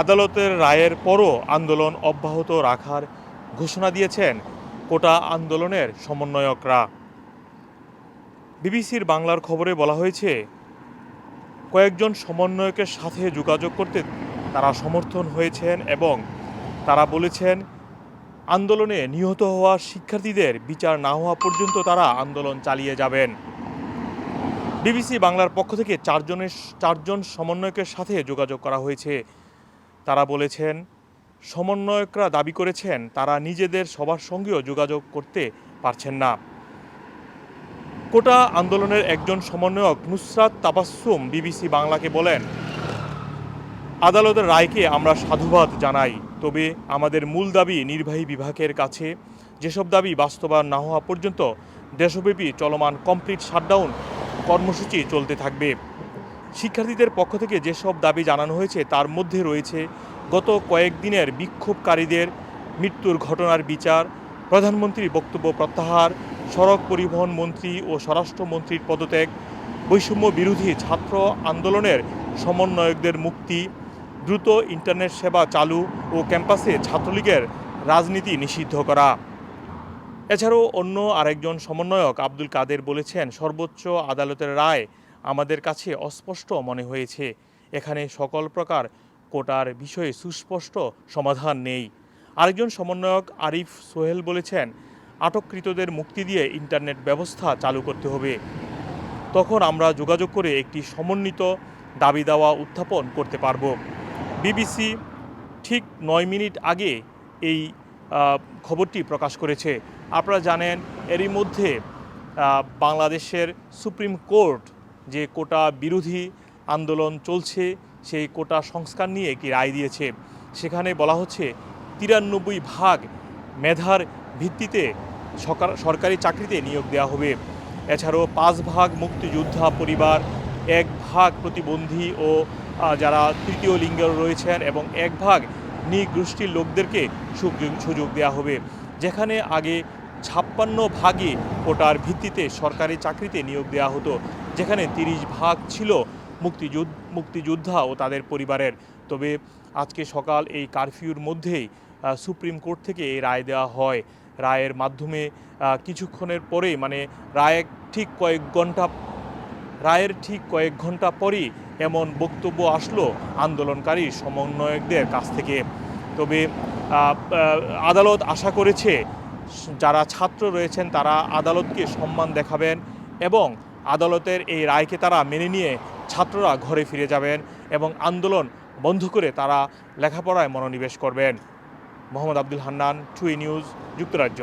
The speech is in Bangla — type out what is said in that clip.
আদালতের রায়ের পরও আন্দোলন অব্যাহত রাখার ঘোষণা দিয়েছেন কোটা আন্দোলনের সমন্বয়করা। বিবিসির বাংলার খবরে বলা হয়েছে, কয়েকজন সমন্বয়কের সাথে যোগাযোগ করতে তারা সমর্থন হয়েছেন এবং তারা বলেছেন, আন্দোলনে নিহত হওয়া শিক্ষার্থীদের বিচার না হওয়া পর্যন্ত তারা আন্দোলন চালিয়ে যাবেন। বিবিসি বাংলার পক্ষ থেকে চারজনের, চারজন সমন্বয়কের সাথে যোগাযোগ করা হয়েছে। তারা বলেছেন, সমন্বয়করা দাবি করেছেন তারা নিজেদের সবার সঙ্গেও যোগাযোগ করতে পারছেন না। কোটা আন্দোলনের একজন সমন্বয়ক নুসরাত তাবাসসুম বিবিসি বাংলাকে বলেন আদালতের রায়কে আমরা সাধুবাদ জানাই, তবে আমাদের মূল দাবি নির্বাহী বিভাগের কাছে যেসব দাবি বাস্তবায়ন না হওয়া পর্যন্ত দেশব্যাপী চলমান কমপ্লিট শাটডাউন কর্মসূচি চলতে থাকবে। শিক্ষার্থীদের পক্ষ থেকে যেসব দাবি জানানো হয়েছে, তার মধ্যে রয়েছে গত কয়েকদিনের বিক্ষোভকারীদের মৃত্যুর ঘটনার বিচার প্রধানমন্ত্রী বক্তব্য প্রত্যাহার, সড়ক পরিবহন মন্ত্রী ও স্বরাষ্ট্রমন্ত্রীর পদত্যাগ, বৈষম্য বিরোধী ছাত্র আন্দোলনের সমন্বয়কদের মুক্তি, দ্রুত ইন্টারনেট সেবা চালু ও ক্যাম্পাসে ছাত্রলীগের রাজনীতি নিষিদ্ধ করা। এছাড়াও অন্য আরেকজন সমন্বয়ক আব্দুল কাদের বলেছেন, সর্বোচ্চ আদালতের রায় আমাদের কাছে অস্পষ্ট মনে হয়েছে। এখানে সকল প্রকার কোটার বিষয়ে সুস্পষ্ট সমাধান নেই। আরেকজন সমন্বয়ক আরিফ সোহেল বলেছেন, আটককৃতদের মুক্তি দিয়ে ইন্টারনেট ব্যবস্থা চালু করতে হবে। তখন আমরা যোগাযোগ করে একটি সমন্বিত দাবি দাওয়া উত্থাপন করতে পারব। বিবিসি ঠিক নয় মিনিট আগে এই খবরটি প্রকাশ করেছে। আপনারা জানেন, এরই মধ্যে বাংলাদেশের সুপ্রিম কোর্ট যে কোটা বিরোধী আন্দোলন চলছে, সেই কোটা সংস্কার নিয়ে একটি রায় দিয়েছে। সেখানে বলা হচ্ছে, তিরানব্বই ভাগ মেধার ভিত্তিতে সরকার- চাকরিতে নিয়োগ দেওয়া হবে। এছাড়াও পাঁচ ভাগ মুক্তিযোদ্ধা পরিবার, এক ভাগ প্রতিবন্ধী ও যারা তৃতীয় লিঙ্গের রয়েছেন এবং এক ভাগ নিগোষ্ঠীর লোকদেরকে সুযোগ দেওয়া হবে। যেখানে আগে ছাপ্পান্ন ভাগে কোটার ভিত্তিতে সরকারি চাকরিতে নিয়োগ দেওয়া হতো, যেখানে তিরিশ ভাগ ছিল মুক্তিযুদ্ধ, মুক্তিযোদ্ধা ও তাদের পরিবারের। তবে আজকে সকাল এই কারফিউর মধ্যেই সুপ্রিম কোর্ট থেকে এই রায় দেওয়া হয়। রায়ের মাধ্যমে কিছুক্ষণের পরেই মানে রায় ঠিক কয়েক ঘণ্টা, রায়ের ঠিক কয়েক ঘণ্টা পরই এমন বক্তব্য আসলো আন্দোলনকারী সমন্বয়কদের কাছ থেকে। তবে আদালত আশা করেছে যারা ছাত্র রয়েছেন তারা আদালতকে সম্মান দেখাবেন এবং আদালতের এই রায়কে তারা মেনে নিয়ে ছাত্ররা ঘরে ফিরে যাবেন এবং আন্দোলন বন্ধ করে তারা লেখাপড়ায় মনোনিবেশ করবেন। মোহাম্মদ আব্দুল হান্নান, টুই নিউজ, যুক্তরাজ্য।